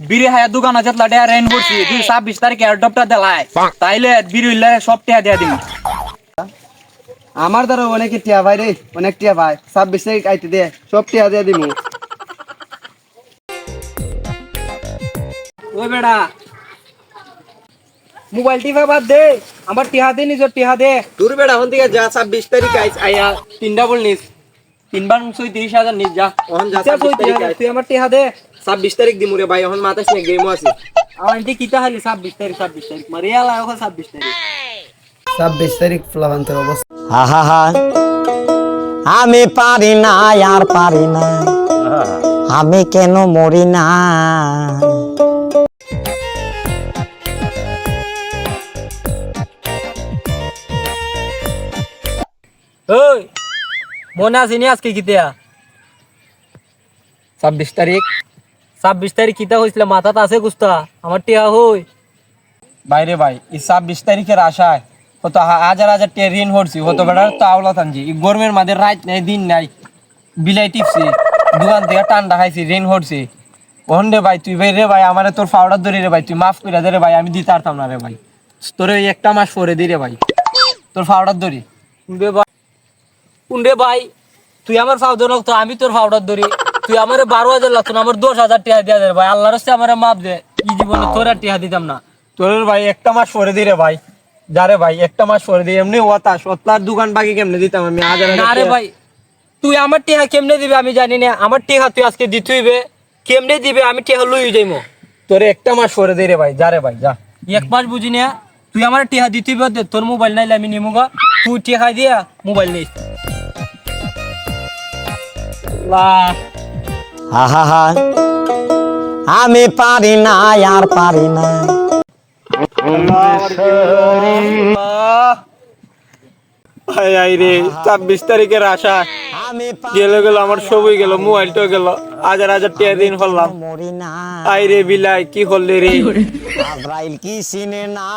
বিড়ি হায়া দোকান আছে লাটে রেন করছি। দুই ছাব্বিশ তারিখে এয়ারডপটা দেলায়। তাইলে বিড়ি হইলে সব টেহা দিয়া দিন আমার দ্বারা অনেক টিয়া ভাই রে অনেক টিয়া ভাই। ছাব্বিশ তারিখ আইতে দে সব টিয়া দিয়ে দিমু। ওই বেড়া মোবাইল টিপা বাদ দে। আমার টিহা দে নিজের টিহা দে তোর বেড়া হন থেকে যা ছাব্বিশ তারিখ আইস আইয়া তিনটা বল নিস। তিনবার ছয়ত্রিশ হাজার নিস যা। ওহন যা 26 তারিখ তুই আমার টিহা দে ছাব্বিশ তারিখ দিমু রে ভাই এখন মাথায় স্নেক গেমও আছে। আমার এটি কিতা খালি ছাব্বিশ তারিখ ছাব্বিশ তারিখ। মারিয়া লাগো ছাব্বিশ তারিখ। ছাব্বিশ তারিখ ফ্লাভান্তের অবস্থা। হা আমি পারি না আর পারি না। আমি কেন মরি না? ওই মনে আসিনি আজকে কিতা ছাব্বিশ তারিখ। ছাব্বিশ তারিখ কিতা হয়েছিল মাথাতে আছে গুস্তা আমার টিয়া হই। বাইরে ভাই এই ছাব্বিশ তারিখের আশায় কত হাজার হাজার টিয়া ঋণ হরছি কত বেড়ার তো আওলা থানছি এই গরমের মাঝে রাত নাই দিন নাই বিলাই টিপছি দোকান থেকে ঠান্ডা খাইছি ঋণ হরছি ওহন রে ভাই তুই ভাই রে ভাই আমারে তোর ফাউডার ধরি রে ভাই তুই মাফ করে দে রে ভাই আমি দিতে পারতাম না রে ভাই। তোর ওই একটা মাস পরে দি রে ভাই। তোর ফাউডার ধরি। কুন্ডে কুন্ডে ভাই তুই আমার ফাউডার লাগতো আমি তোর ফাউডার ধরি। তুই আমার বারো হাজার লাগতো আমার দশ হাজার টিয়া দিয়া দে ভাই। আল্লাহর হচ্ছে আমার মাপ দে ই জীবনে তোর আর টিয়া দিতাম না। তোর ভাই একটা মাস পরে দি রে ভাই। যা রে ভাই একটা মাস পরে দি এমনি দোকান বাকি কেমনে দিতাম আমি? হাজার হাজার না রে ভাই তুই আমার টিহা কেমনে দিবে আমি জানি না। আমার টিহা তুই আজকে দিতেইবে। কেমনে দিবে আমি টিহা লই যাইমো। তোর একটা মাস পরে দি রে ভাই যা রে ভাই যা। এক মাস বুঝি না তুই আমার টিহা দিতেইবে তোর মোবাইল নাইলে আমি নিমু গা। তুই টিহা দিয়া মোবাইল নিস। আমি পারি না আর পারি না। রে ছাব্বিশ তারিখের আশা। আমি গেল গেল আমার সবই গেল মোবাইলটাও গেল হাজার হাজার টাকা দিন করলাম মরি না। আই রে বিলাই কি করলে রে? কি চিনে না?